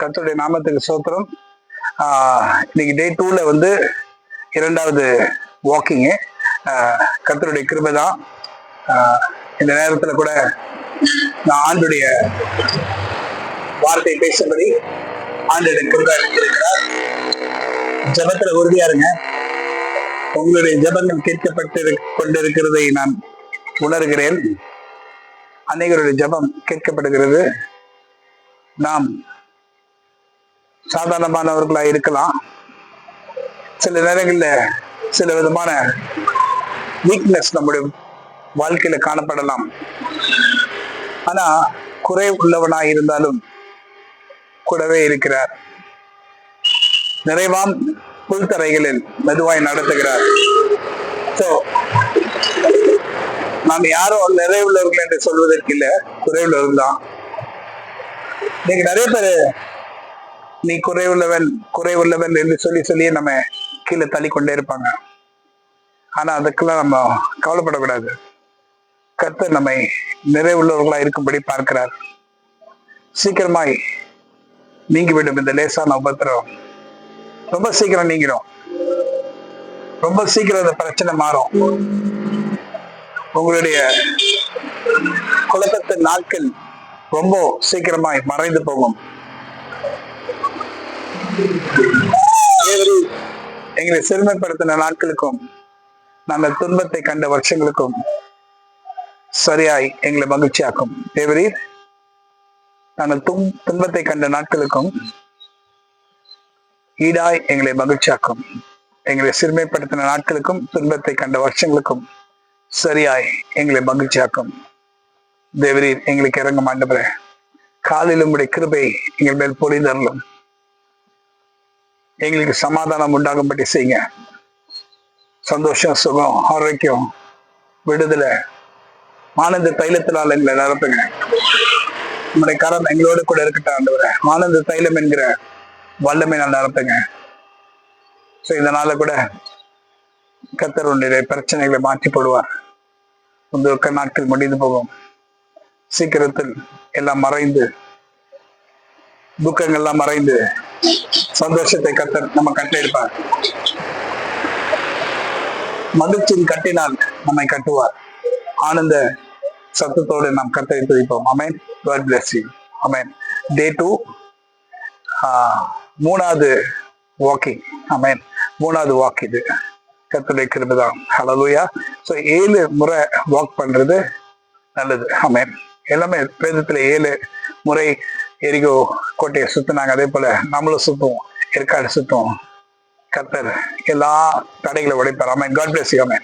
கத்துடைய நாமத்துக்கு சோத்திரம் இன்னைக்கு டே டூல வந்து இரண்டாவது வாக்கிங்கு கத்தருடைய கிருபை தான் இந்த நேரத்தில் கூட நான் ஆண்டுடைய வார்த்தை பேசும்படி ஆண்டுடைய கிருபை அளித்திருக்கிறார். ஜெபத்துல உறுதியா இருங்க. உங்களுடைய ஜெபங்கள் கேட்கப்பட்டு கொண்டிருக்கிறதை நான் உணர்கிறேன். அநேகருடைய ஜெபம் கேட்கப்படுகிறது. நாம் சாதாரணமானவர்களா இருக்கலாம். சில நேரங்களில் சில விதமான வீக்னஸ் நம்முடைய வாழ்க்கையில காணப்படலாம். ஆனா குறை உள்ளவனா இருந்தாலும் கூடவே இருக்கிறார். நிறைவாம் புல்தரைகளில் மெதுவாய் நடத்துகிறார். ஸோ நாம் யாரும் நிறைவுள்ளவர்கள் என்று சொல்வதற்கு இல்லை குறைவுள்ளவர்கள் தான். இன்னைக்கு நிறைய பேர் நீ குறைவுள்ளவன் குறைவுள்ளவன் என்று சொல்லி சொல்லி நம்ம கீழே தள்ளி கொண்டே இருப்பாங்க. ஆனா அதுக்கெல்லாம் நம்ம கவலைப்படக்கூடாது. கர்த்தர் நம்மை நிறைவுள்ளவர்களா இருக்கும்படி பார்க்கிறார். சீக்கிரமாய் நீங்கிவிடும் இந்த லேசான உபத்திரம் ரொம்ப சீக்கிரம் நீங்கிடும். ரொம்ப சீக்கிரம் இந்த பிரச்சனை மாறும். உங்களுடைய குழப்பத்தின் நாட்கள் ரொம்ப சீக்கிரமாய் மறைந்து போகும். எங்களை சிறுமைப்படுத்தின நாட்களுக்கும் நாங்கள் துன்பத்தை கண்ட வருஷங்களுக்கும் சரியாய் எங்களை மகிழ்ச்சியாக்கும். தேவரி நாங்கள் தும் துன்பத்தை கண்ட நாட்களுக்கும் ஈடாய் எங்களை மகிழ்ச்சியாக்கும். எங்களை சிறுமைப்படுத்தின நாட்களுக்கும் துன்பத்தை கண்ட வருஷங்களுக்கும் சரியாய் எங்களை மகிழ்ச்சியாக்கும். தேவரீர் எங்களுக்கு இறங்க மாண்டவரே காலையில் உங்களுடைய கிருபை எங்கள் மேல் பொழிதரலும் எங்களுக்கு சமாதானம் உண்டாகும்படி செய்யுங்க. சந்தோஷம் சுகம் ஆரோக்கியம் விடுதலை ஆனந்த தைலத்தினால் எங்களை நிரப்புங்க. உங்களுடைய கரம் எங்களோடு கூட இருக்கட்டும் ஆண்டவர. ஆனந்த தைலம் என்கிற வல்லமை நான் நிரப்புங்க. ஸோ இதனால கூட கத்தர் உன்னுடைய பிரச்சனைகளை மாற்றி போடுவார். உங்க நாட்கள் முடிந்து போகும். சீக்கிரத்தில் எல்லாம் மறைந்து துக்கங்கள்லாம் மறைந்து சந்தோஷத்தை கத்தர் நம்ம கட்டெடுப்பார் மகிழ்ச்சியின் கட்டினால் நம்மை கட்டுவார். ஆனந்த சத்தத்தோடு நாம் கத்தை துதிப்போம். Amen God bless you amen day two மூணாவது வாக்கிங் அமேன் மூணாவது வாக் இது. கத்துடைய கிருபை தான் ஹலலூயா ஸோ ஏழு முறை வாக் பண்றது நல்லது. அமேன் எல்லாமே வேதத்துல ஏழு முறை எரிகோ கோட்டையை சுத்தினாங்க. அதே போல நம்மளும் சுத்துவோம். ஏற்காடு சுத்துவோம். கத்தர் எல்லா தடைகளை உடைப்பார். Amen God bless you amen